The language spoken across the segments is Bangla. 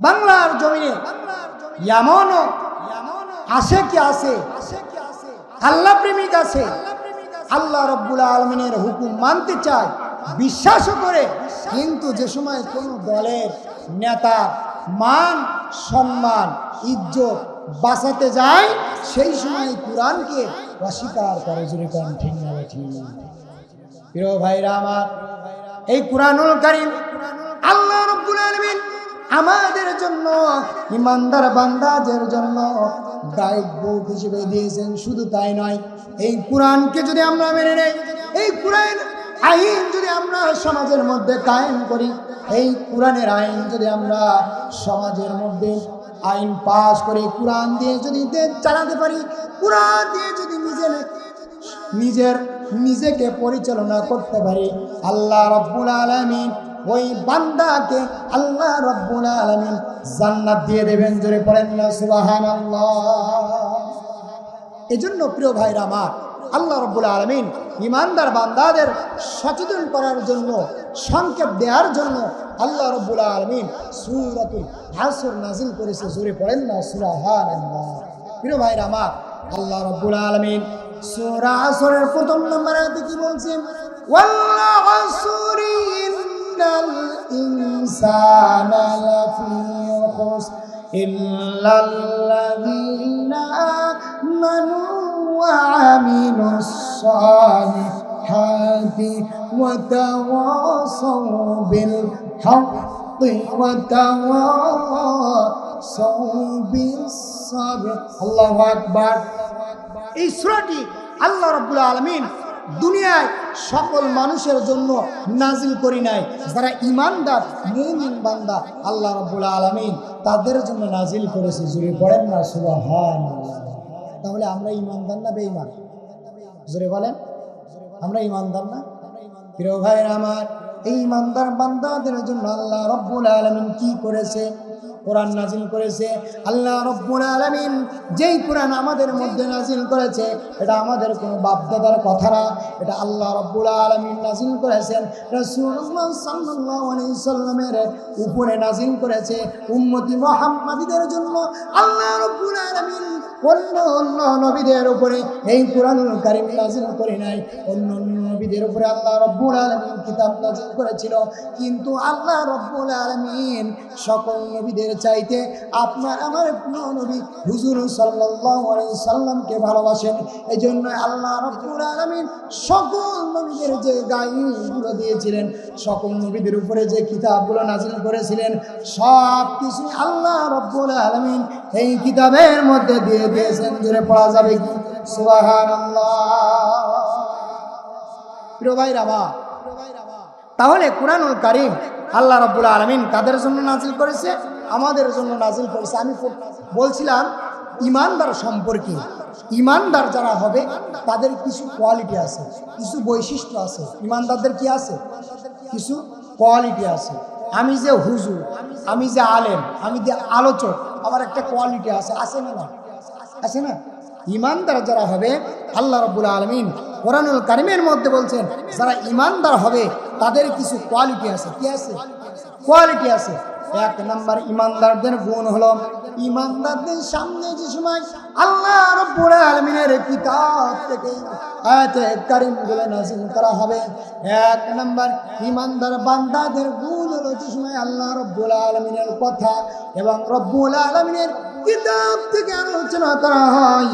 বাংলার জমিনে এমনও আসে কি আছে আল্লাহ প্রেমিক আছে। আল্লাহ রব্বুল আলমিনের হুকুম মানতে চায়, বিশ্বাসও করে। কিন্তু যে সময় কোনো দলের নেতা মান, সম্মান, ইজ্জত বাঁচাতে যায়, সেই সময় কোরআনকে অস্বীকার করে। জুড়ে ঠিক ঠিক প্রিয় ভাইরা আমার, এই কোরআনুল কারিম আল্লাহ রব্বুল আলামিন আমাদের জন্য, ইমানদার বান্দাদের জন্য গাইড বুক হিসেবে দিয়েছেন, শুধু তাই নয়, এই কোরআনকে যদি আমরা মেনে নেই, এই কোরআন আইন যদি আমরা সমাজের মধ্যে কায়েম করি, এই কোরআনের আইন যদি আমরা সমাজের মধ্যে আইন পাশ করে কোরআন দিয়ে যদি চালাতে পারি, কোরআন দিয়ে যদি নিজের নিজের, নিজেকে পরিচালনা করতে পারি, আল্লাহ রব্বুল আলমিন ওই বান্দাকে আল্লাহ রব্বুল আলমিন জান্নাত দিয়ে দেবেন। জোরে পড়েন না সুবাহান এজন্য প্রিয় ভাইরা আমার, আল্লাহ রব্বুল আলমিন ইমানদার বান্দাদের সচেতন করার জন্য সংকেত দেওয়ার জন্য আল্লাহ রব্বুল আলমিন সুরাতুল হাসর নাজিল করেছে। জোরে পড়েন না সুরাহান প্রিয় ভাইরা আমার, আল্লাহ রব্বুল আলমিন সুরা প্রথম নম্বর কি বলছেন? ওয়াল্লাহ আসরি ইন্নাল ইনসানা লাফি খুসর ইল্লাল্লাযীনা আমানু ওয়া আমিলুস সালিহাতি ওয়া তাওয়াসাউ বিল হাক্কি ওয়া তাওয়াসাউ বিস সাবর আল্লাহু দুনিয়ায় সকল মানুষের জন্য নাজিল করি নাই। যারা ইমানদার মুমিন বান্দা, আল্লাহ রব্বুল আলমিন তাদের জন্য নাজিল করেছে। জুড়ে পড়েন না সুবাহান তাহলে আমরা ইমানদার না বেঈমান? জোরে বলেন। আমরা ইমানদার না? প্রিয় ভাইয়ের আমার, এই ইমানদার বান্দাদের জন্য আল্লাহ রব্বুল আলমিন কি করেছে? কোরআন নাজিল করেছে। আল্লাহ রব্বুল আলমিন যেই কোরআন আমাদের মধ্যে নাজিল করেছে, এটা আমাদের কোনো বাপদাদার কথা না। এটা আল্লাহ রব্বুল আলমিন নাজিল করেছেন। সাল্লামের উপরে নাজিল করেছে। উম্মতি মোহাম্মদীদের জন্য আল্লাহ রব্বুল আলমিন অন্য অন্য নবীদের উপরে এই কোরআন কারিম নাজিল করে নাই। অন্য অন্য নবীদের উপরে আল্লাহ রব্বুল আলমিন কিতাব নাজিল করেছিল। কিন্তু আল্লাহ রব্বুল আলমিন সকল নবীদের চাইতে আপনার আমার প্রিয় নবী হুজুর সাল্লাহ ভালোবাসেন। এই জন্য আল্লাহ রব্বুল আলমিন সকল নবীদের যে গাইগুলো দিয়েছিলেন, সকল নবীদের উপরে যে কিতাবগুলো নাজিল করেছিলেন, সব কিছু আল্লাহ রব্বুল আলমিন এই কিতাবের মধ্যে দিয়ে দিয়েছেন। জুড়ে পড়া যাবে কি? সুবাহান তাহলে কোরআনুল কারিম আল্লাহ রব্বুল আলমিন তাদের জন্য নাজিল করেছে? আমাদের জন্য নাজিল করেছে। আমি বলছিলাম, ইমানদার সম্পর্কে। ইমানদার যারা হবে, তাদের কিছু কোয়ালিটি আছে, কিছু বৈশিষ্ট্য আছে। ইমানদারদের কি আছে? কিছু কোয়ালিটি আছে। আমি যে হুজুর, আমি যে আলেম, আমি যে আলোচক, আমার একটা কোয়ালিটি আছে। আছে না আছে না? ইমানদার যারা হবে, আল্লাহ রব্বুল আলমিন কোরআনুল কারিমের মধ্যে বলছেন, যারা ইমানদার হবে, তাদের কিছু কোয়ালিটি আছে। কি আছে? কোয়ালিটি আছে। এক নম্বর ইমানদারদের গুণ হলো ইমানদারদের সামনে যে সময় আল্লাহ আলমিনের কিতাব থেকে আয়াতে করা হবে। এক নম্বর ইমানদার বান্দাদের গুণ হলো যে সময় আল্লাহ রব্বুল আলমিনের কথা এবং রব্বুল আলমিনের কিতাব থেকে আলোচনা করা হয়,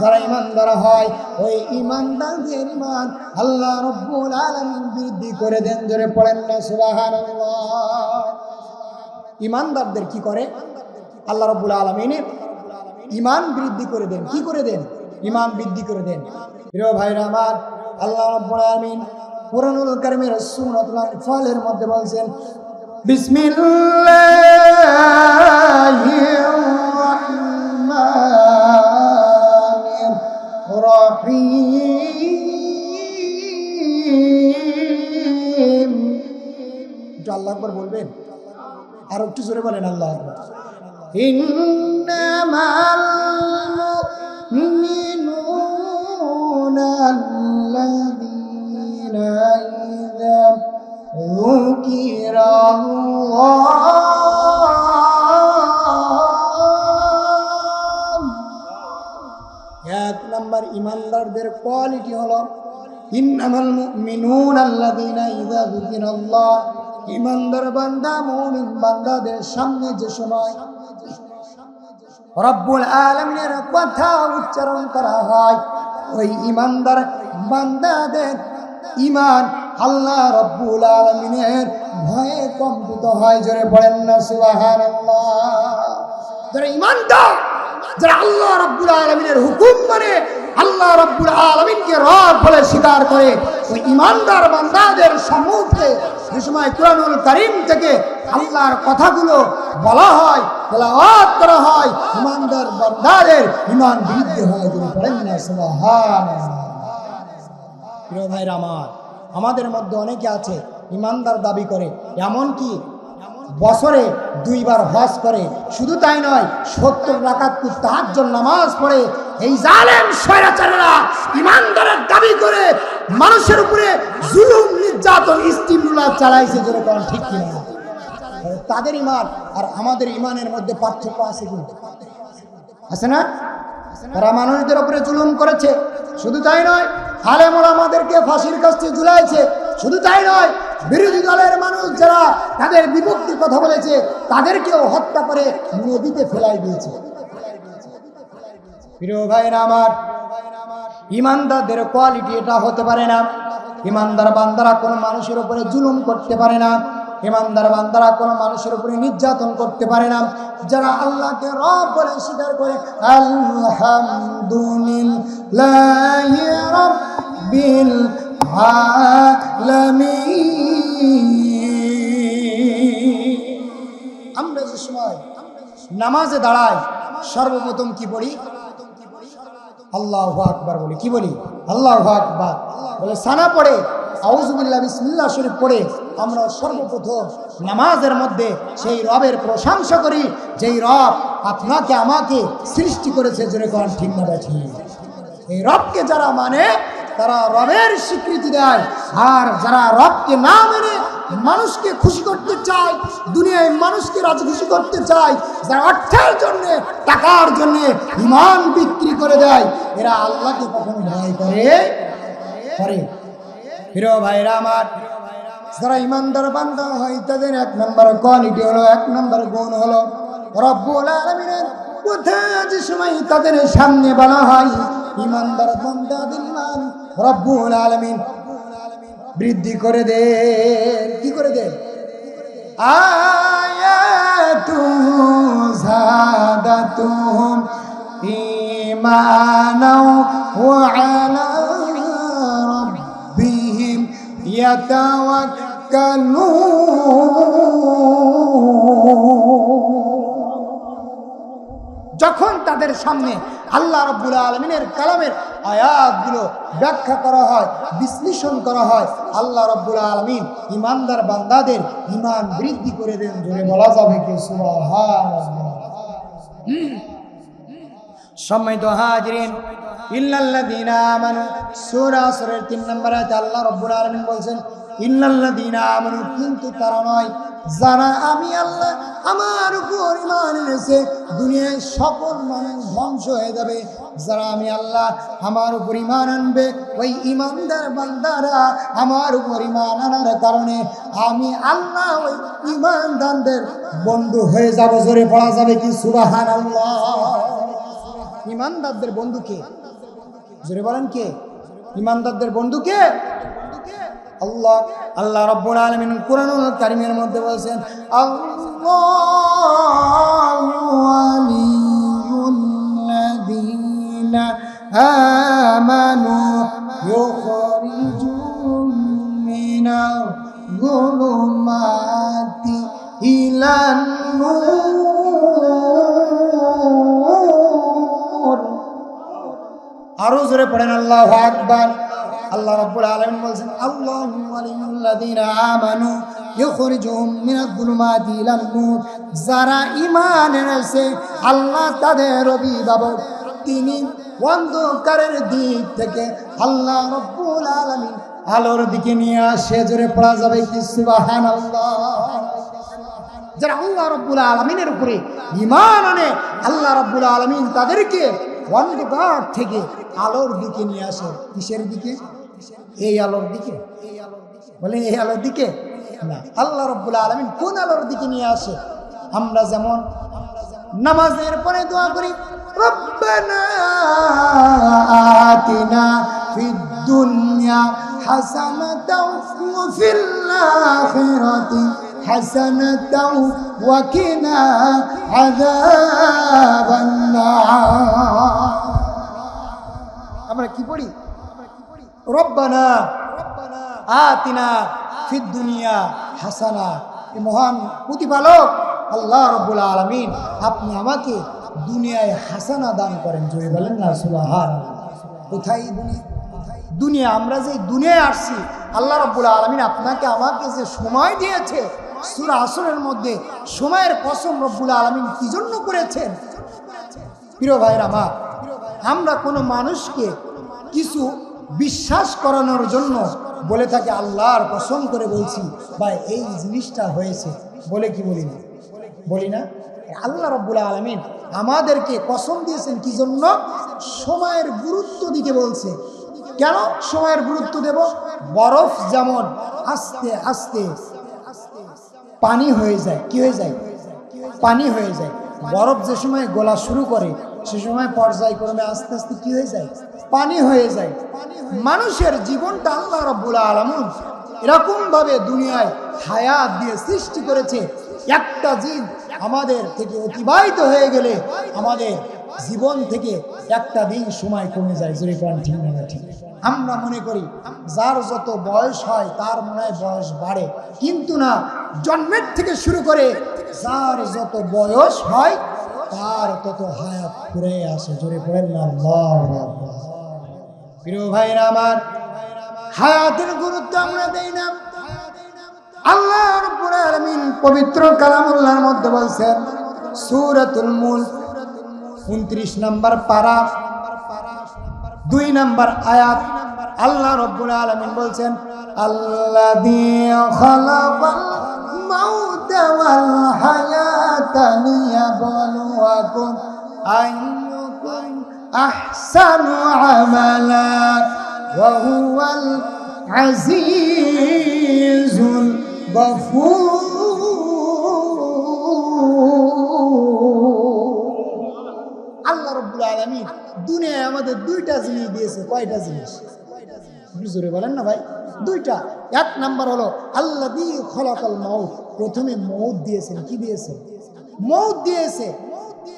যারা ইমানদার হয়, ওই ইমানদারদের ইমান আল্লাহ রব্বুল আলমিন বৃদ্ধি করে দেন, জোরে পড়েন না সুবাহান ইমানদারদের কি করে? আল্লাহ রব্বুল আলমিনের ইমান বৃদ্ধি করে দেন, কি করে দেন? ইমান বৃদ্ধি করে দেন। প্রিয় ভাইরা আমার, আল্লাহ রব্বুল আলমিন পুরানুল কারিমের সুনতুল ফলের মধ্যে বলছেন, বিসমিল্লাহির রহমানির রহিম একটু আল্লাহ আকবর বলবেন আর একটু জোরে বলেন আল্লাহ আকবর ইন্নামাল মুমিনুনা আল্লাযীনা ইযা ذكر الله ইমানদারদের কোয়ালিটি হলো, ইন্নামাল মুমিনুন আল্লাযীনা ইযা যুকিরাল্লাহ। ইমানদার বান্দা, মুমিন বান্দাদের সামনে যে সময় রব্বুল আলমিনের কথা উচ্চারণ করা হয়, ওই ইমানদার বান্দাদের ইমান আল্লাহ রব্বুল আলমিনের ভয়ে কম্পিত হয়। জোরে পড়েন না সুবাহান যারা ইমানদার যারা আল্লাহ রব্বুল আলমিনের হুকুম মানে আল্লাহ রব্বুল আলমিনকে রব বলে স্বীকার করে ওই ইমানদার বান্দাদের সম্মুখে যে সময় কুরআনুল করিম থেকে আল্লাহর কথাগুলো বলা হয়, তেলাওয়াত করা হয়, ইমানদার বান্দাদের ইমান বৃদ্ধি হয় যদি পড়েন না প্রিয় ভাইরা আমার, আমাদের মধ্যে অনেকে আছে, ইমানদার দাবি করে এমন কি বছরে দুইবার হজ করে। শুধু তাই নয়, সত্তর রাকাত তাহাজ্জুদ নামাজ পড়ে এই জালেম স্বৈরাচারেরা ইমানদারের দাবি করে মানুষের উপরে জুলুম, নির্যাতন স্টিমুলা চালাইছে যেরকম, ঠিক কিনা? তাদের ইমান আর আমাদের ইমানের মধ্যে পার্থক্য আছে কি? আছে না? তারা মানুষদের উপরে জুলুম করেছে। শুধু তাই নয়, আলেমুল আমাদেরকে ফাঁসির কাছে ঝুলাইছে। শুধু তাই নয়, বিরোধী দলের মানুষ যারা তাদের বিপক্ষে কথা বলেছে, তাদেরকেও হত্যা করে নদীতে ফেলাই দিয়েছে। প্রিয় ভাইরা আমার, ইমানদারদের কোয়ালিটি এটা হতে পারে না। ইমানদার বান্দারা কোনো মানুষের উপরে জুলুম করতে পারে না। ইমানদার বান্দারা কোনো মানুষের উপরে নির্যাতন করতে পারে না। যারা আল্লাহকে রব বলে স্বীকার করে আলামিন। সময় নামাজে দাঁড়ায় সর্বপ্রথম কি আল্লাহ বলি। কি বলি? আল্লাহ বলে, সানা পড়ে বিসমিল্লাহ শরীফ পড়ে, আমরা সর্বপ্রথম নামাজের মধ্যে সেই রবের প্রশংসা করি, যেই রব আপনাকে, আমাকে সৃষ্টি করেছে যেরকম ঠিক না এই রবকে যারা মানে তারা রবের স্বীকৃতি দেয়। আর যারা রবকে না মেনে মানুষকে খুশি করতে চায়, দুনিয়ায় মানুষকে রাজি খুশি করতে চায়, যারা অর্থের জন্য, টাকার জন্য ইমান বিক্রি করে দেয়, এরা আল্লাহকে কখনো ভয় করে করে। হিরো ভাইরা আমার হয়, তাদের এক নম্বর কোয়ালিটি হলো, এক নম্বর হলো যে সময় তাদের সামনে বলা হয়, ইমানদার বান্দাদের ইমান রব্বুল আলমিন বৃদ্ধি করে দে। কি করে দে? আয়াতু জাদাতুহুম ঈমানাও ওয়া আলা রাব্বিহিম ইয়াতাওয়াক্কালুন। যখন তাদের সামনে আল্লাহ রব্বুল আলমিনের কালামের আয়াতগুলো ব্যাখ্যা করা হয়, বিশ্লেষণ করা হয়, আল্লাহ রব্বুল আলমিন ইমানদার বান্দাদের ইমান বৃদ্ধি করে দেন জোরে বলা যাবে কি? সম্মানিত হাজরিন ইল্লাল্লাযীনা আমানু, সূরা আসরের 3 নম্বর আয়াতে আল্লাহ রাব্বুল আলামিন বলছেন, ইল্লাল্লাযীনা আমানু কিন্তু তারা নয়, যারা আমি আল্লাহ আমার উপর ইমান ধ্বংস হয়ে যাবে। ইমান আনবে, ওই ইমানদার বান্দারা আমার উপর ইমান আনার কারণে আমি আল্লাহ ওই ইমানদারদের বন্ধু হয়ে যাব। জোরে পড়া যাবে কি সুবাহান আল্লাহ ইমানদারদের বন্ধু কে? জোরে বলেন কে? ইমানদারদের বন্ধু কে? আল্লাহ আল্লাহ রব্বুল আলামিন কুরআনুল কারীমের মধ্যে বলেছেন আমানু ইলান নূর আরও জোরে পড়েন, আল্লাহু আকবার। আল্লাহ রাব্বুল আলামিন বলেন আল্লাহু আমানু ইখরিজুহুম মিনাজ যুলুমাতি নূর যারা আল্লাহ তাদের অভিভাবক, তিনি অন্ধকারের দিক থেকে আল্লাহ রাব্বুল আলামিন আলোর দিকে নিয়ে আসে। জোরে পড়া যাবে কি? সুবহানাল্লাহ। যারা আল্লাহ রব্বুল আলমিনের উপরে ইমান আনে, আল্লাহ রব্বুল আলমিন তাদেরকে অন্ধকার থেকে আলোর দিকে নিয়ে আসে। কিসের দিকে? এই আলোর দিকে। বলে এই আলোর দিকে? না। আল্লাহ রব্বুল আলমিন কোন আলোর দিকে নিয়ে আসে? আমরা যেমন নামাজের পরে দোয়া করি, রব্বানা আতিনা ফিদ হাসানাতাও ওয়া কিনা আযাবান আমরা কি পড়ি? রব্বানা, আতিনা ফিদ দুনিয়া হাসানা। এ মহান প্রতিপালক আল্লাহ রব্বুল আলমিন আপনি আমাকে দুনিয়ায় হাসানা দান করেন। জোরে বলেন না সুবাহান কোথায় দুনিয়া? দুনিয়া, আমরা যে দুনিয়ায় আসছি, আল্লাহ রব্বুল আলমিন আপনাকে আমাকে যে সময় দিয়েছে সুরা আসরের মধ্যে সময়ের কসম রব্বুল আলমিন কি জন্য করেছেন? প্রিয় ভাইয়ের আমার আমরা কোনো মানুষকে কিছু বিশ্বাস করানোর জন্য বলে থাকি আল্লাহর কসম করে বলছি বা এই জিনিসটা হয়েছে। বলে কি বলি না? বলি না? আল্লাহ রব্বুল আলমিন আমাদেরকে কসম দিয়েছেন কি জন্য? সময়ের গুরুত্ব দিতে বলছে। কেন সময়ের গুরুত্ব দেব? বরফ যেমন আস্তে আস্তে পানি হয়ে যায়। কি হয়ে যায়? পানি হয়ে যায়। বরফ যে সময় গলা শুরু করে, সে সময় পর্যায়ক্রমে আস্তে আস্তে কি হয়ে যায়? পানি হয়ে যায়। মানুষের জীবনটা আল্লাহ রব্বুল আলমুন এরকম ভাবে দুনিয়ায় হায়াত দিয়ে সৃষ্টি করেছে। একটা জিন আমাদের থেকে অতিবাহিত হয়ে গেলে আমাদের জীবন থেকে একটা দিন সময় কমে যায়। জোরে কোন ঠিক না ঠিক? আমরা মনে করি যার যত বয়স হয় তার মনে হয় বয়স বাড়ে। কিন্তু না, জন্মের থেকে শুরু করে যার যত বয়স হয় তার তত হায়াত ঘুরে আসে। জোরে পড়েন না প্রিয় ভাইরা আমার, হায়াতের গুরুত্ব আমরা দেই না। আল্লাহ রাব্বুল আলামিন পবিত্র কালামুল্লাহর মধ্যে বলছেন, সূরাতুল মুলক 29 নম্বর পারা। দুই নম্বর আয়াত আল্লাহ রব্বুল আলামিন বলছেন গফুর. আল্লাহ রব্বুল আলমী দুনিয়ায় আমাদের দুইটা জিনিস দিয়েছে, কয়টা জিনিস? জোরে বলেন না ভাই, দুইটা। এক নাম্বার হলো আল্লাহ দি খলাকাল মৌত প্রথমে মৌত দিয়েছেন, কি দিয়েছে? মৌত দিয়েছে।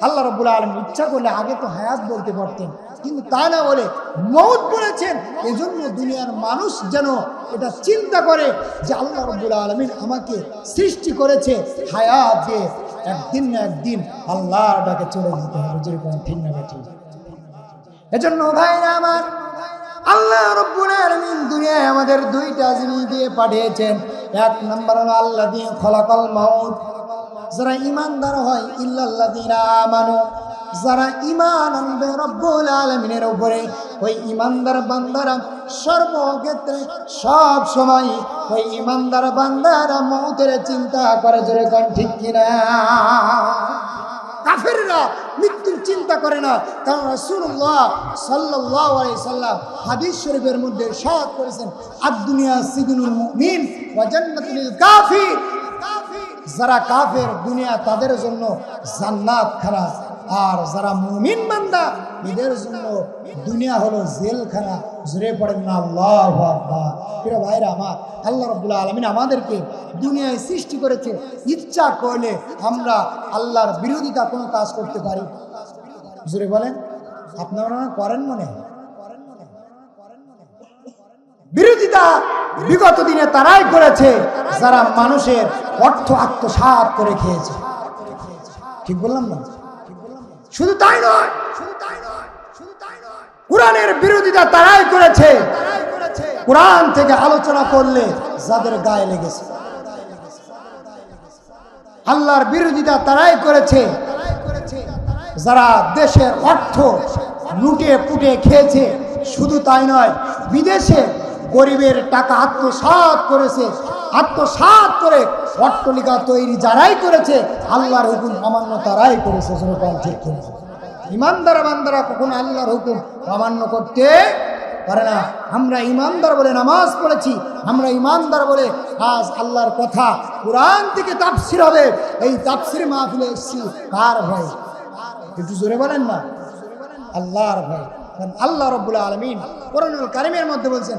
আল্লাহ রব্বুল আলম ইচ্ছা করলে আগে তো হায়াত বলতে পারতেন, কিন্তু তা না বলে মৌত বলেছেন এজন্য দুনিয়ার মানুষ যেন এটা চিন্তা করে যে আল্লাহ রব্বুল আলমিন আমাকে সৃষ্টি করেছে হায়াত দিয়ে। একদিন না একদিন আল্লাহর ডাকে চলে যেতে হবে যেরকম ঠিক না ঠিক। এজন্য ভাইরা আমার, আল্লাহ দুনিয়ায় আমাদের দুইটা জিনিস দিয়ে পাঠিয়েছেন। এক নম্বর হলো আল্লাহ দিয়ে খলাকল মাউত। যারা ইমানদার হয়, ইল্লাল্লাযিনা আমানু, যারা ইমান আনবে রব্বুল আলামিনের উপরে, ওই ইমানদার বান্দারা সর্বক্ষেত্রে সব সময় ওই ইমানদার বান্দারা মৌতের চিন্তা করে, জোরে কোন ঠিক কিনা? কাফেররা মৃত্যুর চিন্তা করে না। কারণ রসুল্লাহ সাল্লাহ সাল্লাম হাদিস শরীফের মধ্যে সৎ করেছেন আদুনিয়া দুনিয়া মিন যারা কাফের, দুনিয়া তাদের জন্য জান্নাত খানা আর যারা মুমিন বান্দা, এদের জন্য দুনিয়া হলো জেলখানা। জুড়ে পড়েন না, আল্লাহ প্রিয় ভাইরা আমার, আল্লাহ রব্বুল আলমিন আমাদেরকে দুনিয়ায় সৃষ্টি করেছে ইচ্ছা করলে আমরা আল্লাহর বিরোধিতা কোনো কাজ করতে পারি। জুড়ে বলেন, আপনারা করেন মনে? বিরোধিতা বিগত দিনে তারাই করেছে, যারা মানুষের অর্থ আত্মসাৎ করে খেয়েছে। ঠিক বললাম না? শুধু তাই নয়, শুধু তাই নয়, শুধু তাই নয়। কোরআনের বিরোধিতা তারাই করেছে। কোরআন থেকে আলোচনা করলে যাদের গায়ে লেগেছে। আল্লাহর বিরোধিতা তারাই করেছে। যারা দেশের অর্থ লুটে পুটে খেয়েছে, শুধু তাই নয়, বিদেশে গরিবের টাকা আত্মসাৎ করেছে। আত্মসাৎ করে অট্টলিকা তৈরি যারাই করেছে, আল্লাহর হুকুম অমান্য তারাই করেছে করেছে ইমানদার বান্দারা কখনো আল্লাহর হুকুম অমান্য করতে পারে না। আমরা ইমানদার বলে নামাজ পড়েছি, আমরা ইমানদার বলে আজ আল্লাহর কথা কোরআন থেকে তাফসির হবে, এই তাফসির মাহফিলে এসেছি কার ভয়? একটু জোরে বলেন না। আল্লাহর ভয়। কারণ আল্লাহ রব্বুল আলমিন কোরআনুল কারিমের মধ্যে বলছেন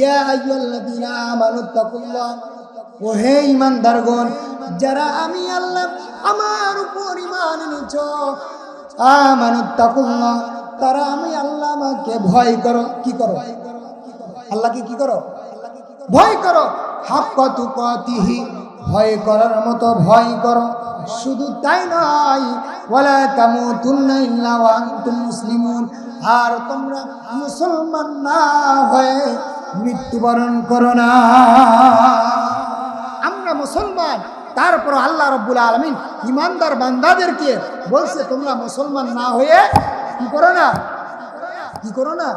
ইয়া আইয়ুহাল্লাযীনা আমানু তাকুল্লাহ। ও হে যারা আমি আল্লাহ আমার উপর ঈমান এনেছো, আমানু তারা আমি আল্লাহ আমাকে ভয় করো। কি করো? আল্লাহকে কি করো? ভয় করো। হাক্কা তুকাতিহি, ভয় করার মতো ভয় করো। শুধু তাই নয়, ওয়ালা তামুতুন্না ইল্লা ওয়া মুসলিমুন। আর তোমরা মুসলমান না হয়ে মৃত্যুবরণ করো না। আমরা মুসলমান, তারপর আল্লাহ রব্বুল আলমিন ইমানদার বান্দাদেরকে বলছে, তোমরা মুসলমান না হয়ে কি করো না? কি করো না?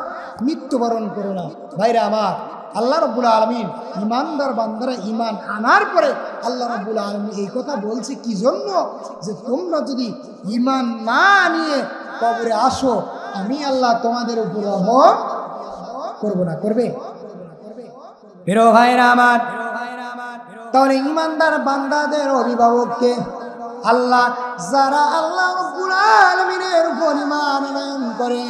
মৃত্যুবরণ করো না। ভাইরা আমার, আল্লাহ রব্বুল আলমিন ইমানদার বান্দারা ইমান আনার পরে আল্লাহ রব্বুল আলমিন এই কথা বলছে কি জন্য? যে তোমরা যদি ইমান না নিয়ে কবরে আসো, আমি আল্লাহ তোমাদের উপর রহম করব না। করবে? তাহলে ইমানদার বান্দাদের অভিভাবককে আল্লাহ, যারা আল্লাহ রব্বুল আলমিনের উপর ইমান করে,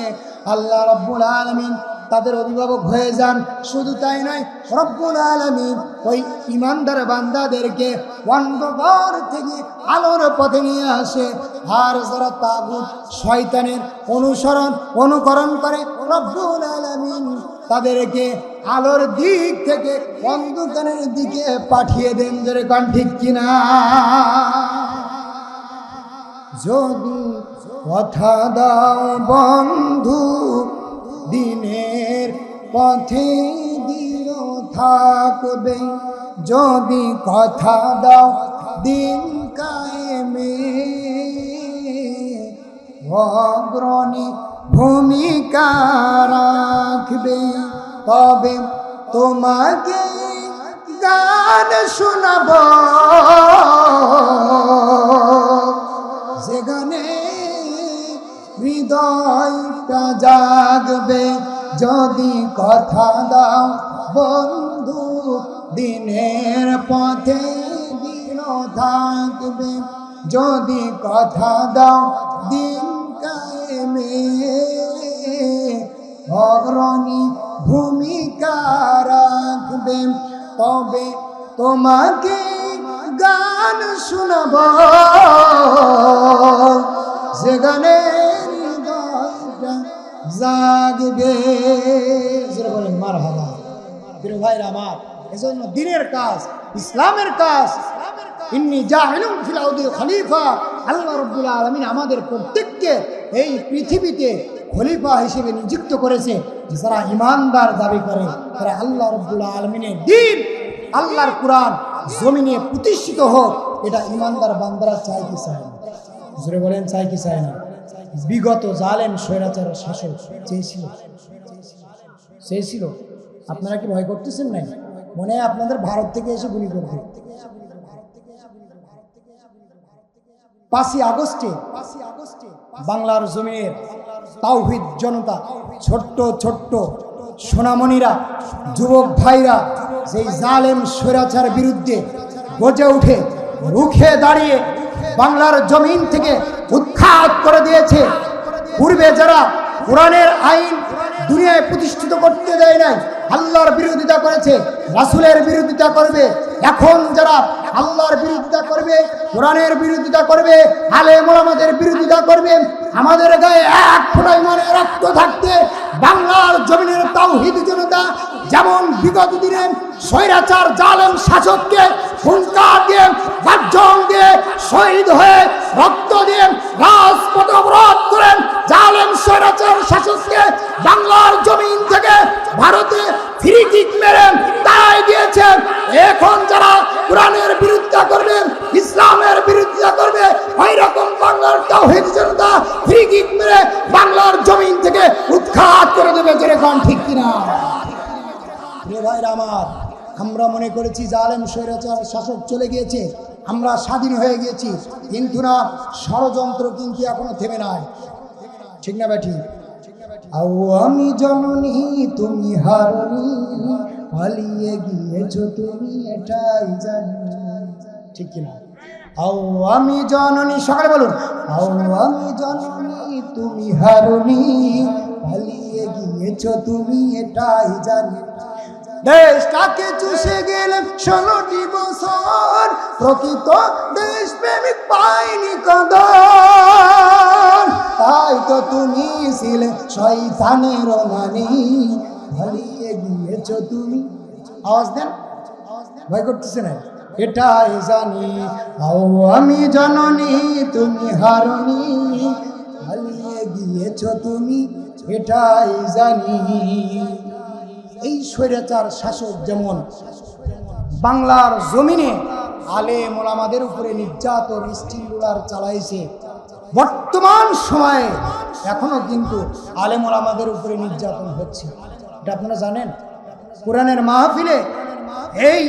আল্লাহ রব্বুল আলমিন তাদের অভিভাবক হয়ে যান। শুধু তাই নয়, রব্বুল আলমিন ওই ইমানদার বান্দাদেরকে অন্ধকার থেকে আলোর পথে নিয়ে আসে। আর যারা তাগুত, শয়তানের অনুসরণ, অনুকরণ করে, রব্বুল আলমিন তাদেরকে আলোর দিক থেকে অন্ধকারের দিকে পাঠিয়ে দেন ধরে কান ঠিক কিনা? যদি কথা দাও বন্ধু, দিনের পথে দিল থাকবে। যদি কথা দাও দিন কায়েমে, অগ্রণী ভূমিকা রাখবে। তবে তোমাকে গান শোনাব। সেখানে হৃদয়টা জাগবে, যদি কথা দাও বন্ধু, দিনের পথে থাকবে। যদি কথা দাও দিন কায়েমে অগ্রণী ভূমিকা রাখবে। তবে তোমাকে গান শোনাব। সেখানে হৃদয়টা জাগবে। বলেন মার হাবা প্রিয় ভাইরা আমার, এজন্য দিনের কাজ, ইসলামের কাজ। ইন্নি জাহিলুম ফিল আরদি খলিফা। আল্লাহ রাব্বুল আলামিন আমাদের প্রত্যেককে এই পৃথিবীতে খলিফা হিসেবে নিযুক্ত করেছে যারা ইমানদার দাবি করে, তারা আল্লাহ রাব্বুল আলামিনের দিন, আল্লাহর কোরআন জমিনে প্রতিষ্ঠিত হোক, এটা ইমানদার বান্দারা চায় কি চায় না? জোরে বলেন, চায় কি চায় না? বিগত জালেম স্বৈরাচার শাসক চেয়েছিল। চেয়েছিল। আপনারা কি ভয় করতেছেন নাই? মনে হয় আপনাদের ভারত থেকে এসে গুলি করবে। পাঁচই আগস্টে পাঁচই আগস্টে বাংলার জমির তাওহিদ জনতা, ছোট্ট ছোট্ট সোনামণিরা, যুবক ভাইরা, যেই জালেম স্বৈরাচার বিরুদ্ধে গজে উঠে, রুখে দাঁড়িয়ে বাংলার জমিন থেকে উৎখাত করে দিয়েছে। পূর্বে যারা কোরআনের আইন দুনিয়ায় প্রতিষ্ঠিত করতে দেয় নাই আল্লাহর বিরোধিতা করেছে, রাসুলের বিরোধিতা করবে। এখন যারা আল্লাহর বিরোধিতা করবে, কোরআনের বিরোধিতা করবে আলে মোলামাদের বিরোধিতা করবে, আমাদের গায়ে এক ফোটাই ইমানের রক্ত থাকতে বাংলার জমিনের তাওহিদ জনতা যেমন বিগত দিনে স্বৈরাচার, জালেম, শাসককে হুঙ্কার দিয়ে গর্জন দিয়ে শহীদ হয়ে রক্ত দিয়ে রাজপথ অবরোধ করেন জালেম, স্বৈরাচার, শাসককে বাংলার জমিন থেকে ভারতে ফ্রি কিক মেরে তাই দিয়েছেন। এখন যারা কোরআনের বিরোধিতা করবে, ইসলামের বিরোধিতা করবে ওই রকম বাংলার তাওহিদ জনতা ফ্রি কিক মেরে বাংলার জমিন থেকে উৎখাত করে দেবে, যেরকম ঠিক কিনা। ভাইরা আমার, আমরা মনে করেছি জালেম স্বৈরাচার শাসক চলে গিয়েছে, আমরা স্বাধীন হয়ে গিয়েছি, কিন্তু না, ষড়যন্ত্র কিন্তু এখনও থেমে নাই। ঠিক না ব্যাঠি? আমি জননী, তুমি হারনি, পালিয়ে গিয়েছো তুমি এটাই জানি। ঠিক কিনা আও আমি জননী, সকালে বলুন। আও আমি জননী, তুমি হারনি, পালিয়ে গিয়েছো তুমি এটাই জানি। দেশটাকে চুষে গেলে ষোলোটি বছর প্রকৃত দেশ প্রেমিক পাইনি কদর। তাই তো তুমি ছিলে শয়তানের মানি ভালিয়ে গিয়েছ তুমি। আওয়াজ দেন। ভয় করতেছে না? এটাই জানি। আও আমি জননী, তুমি হারনি হারিয়ে গিয়েছ তুমি। এটাই জানি। এই স্বৈরাচার শাসক যেমন বাংলার জমিনে আলে মোলামাদের উপরে নির্যাতন স্টিমুলার চালাইছে, বর্তমান সময়ে এখনও কিন্তু আলে মোলামাদের উপরে নির্যাতন হচ্ছে। এটা আপনারা জানেন? কোরআনের মাহফিলে এই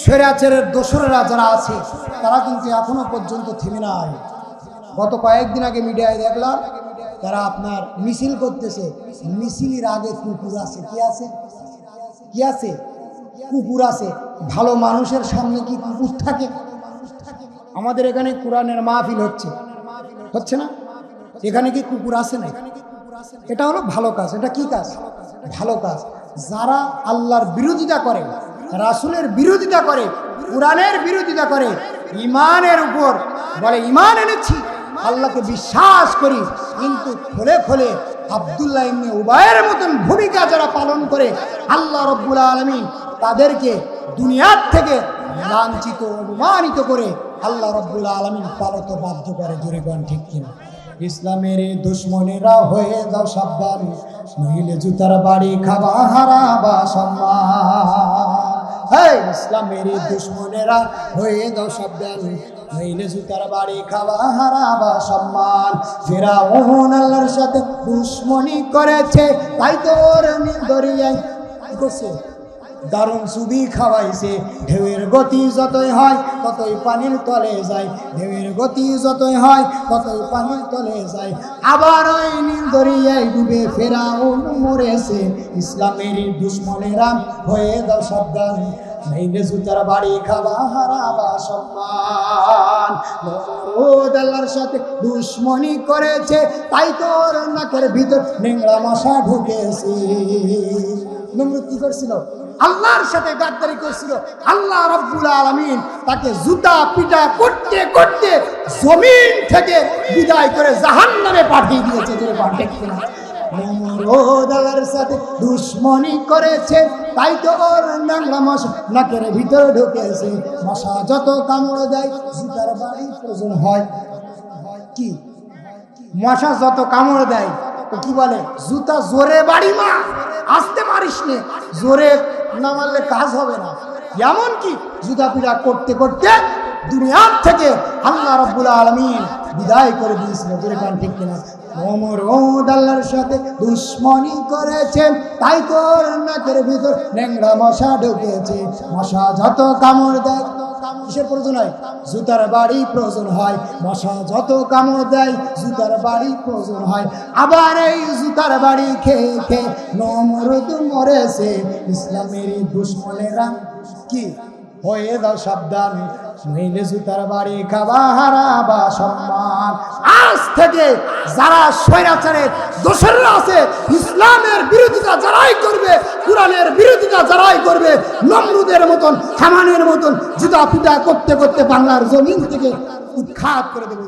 স্বৈরাচারের দোসরেরা যারা আছে, তারা কিন্তু এখনও পর্যন্ত থেমে নাই। গত কয়েকদিন আগে মিডিয়ায় দেখলাম, তারা আপনার মিছিল করতেছে। মিছিলের আগে কুকুর আছে। কি আছে? কি আছে? কুকুর আছে। ভালো মানুষের সামনে কি কুকুর থাকে? আমাদের এখানে কোরআনের মাহফিল হচ্ছে। হচ্ছে না? এখানে কি কুকুর আছে না এটা হলো ভালো কাজ। এটা কি কাজ? ভালো কাজ। যারা আল্লাহর বিরোধিতা করে, রাসুলের বিরোধিতা করে, কোরআনের বিরোধিতা করে ইমানের উপর বলে ইমান এনেছি, আল্লাহকে বিশ্বাস করি, কিন্তু খোলে খোলে আবদুল্লাহ ইবনে উবায়ের মতন ভূমিকা যারা পালন করে, আল্লাহ রব্বুল আলমী তাদেরকে দুনিয়ার থেকে লাঞ্ছিত, অপমানিত করে আল্লাহ রব্বুল আলমিন পালতে বাধ্য করে। জোরে গান ঠিক কিনা? ইসলামের দুশ্মনেরা হয়ে যাও সাবধান, নইলে জুতার বাড়ি খাবা হারাবা সম্মান। হ্যাঁ ইসলামের দুশ্মনেরা, হয়ে যাও সাবধান। নইলে জুতার বাড়ি খাওয়া হারাবা সম্মান। ফেরা ওহন আল্লাহর সাথে দুশ্মনী করেছে, তাই তো ওর দরিয়ায় করছে? দারুণ সুবি খাওয়াইছে। ঢেউয়ের গতি যতই হয়, ততই পানির তলে যায়। ঢেউয়ের গতি যতই হয়, ততই পানির তলে যায়। আবার ওই নীল দরিয়ায় ডুবে ফেরাও মরেছে। ইসলামের দুশ্মনেরা হয়ে দাও সাবধান। ভেঙে বাড়ি খাওয়া হারাবা সম্মান। আল্লাহর সাথে করেছে, তাই তোর নাকের ভিতর নেংড়া মশা ঢুকেছে। কি করছিল? আল্লাহর সাথে গাদ্দারি করছিল। আল্লাহ রব্বুল আলমিন তাকে জুতা পিটা করতে করতে জমিন থেকে বিদায় করে জাহান নামে পাঠিয়ে দিয়েছে সাথে দুশ্মনী করেছে, তাই তো ওর নাংলা মশা নাকের ভিতরে ঢুকেছে। মশা যত কামড় দেয়, জুতার বাড়ি প্রয়োজন হয়। কি? মশা যত কামড় দেয় কি বলে? জুতা জোরে বাড়ি মা, আসতে পারিস নে। জোরে না মারলে কাজ হবে না। এমন কি জুতা করতে করতে দুনিয়ার থেকে আল্লাহ রব্বুল আলমিন বিদায় করে দিয়েছিল কান ঠিক কিনা? আল্লাহর সাথে দুশ্মনী করেছেন। তাই তোর নাকের ভিতর ন্যাংরা মশা ঢুকেছে। মশা যত কামড় দেয় কিসের প্রয়োজন হয়? জুতার বাড়ি প্রয়োজন হয়। মশা যত কামড় দেয়, জুতার বাড়ি প্রয়োজন হয়। আবার এই জুতার বাড়ি খেয়ে খেয়ে নমরুদ মরেছে। ইসলামের দুশ্মনেরা কি? হয়ে যাও সাবধান। নইলে জুতার বাড়ি খাবা হারাবা সম্মান। আজ থেকে যারা স্বৈরাচারের দোসররা আছে, ইসলামের বিরোধিতা যারাই করবে, কোরআনের বিরোধিতা যারাই করবে, নমরুদের মতন হামানের মতন জুতা পিটা করতে করতে বাংলার জমিন থেকে উৎখাত করে দেবে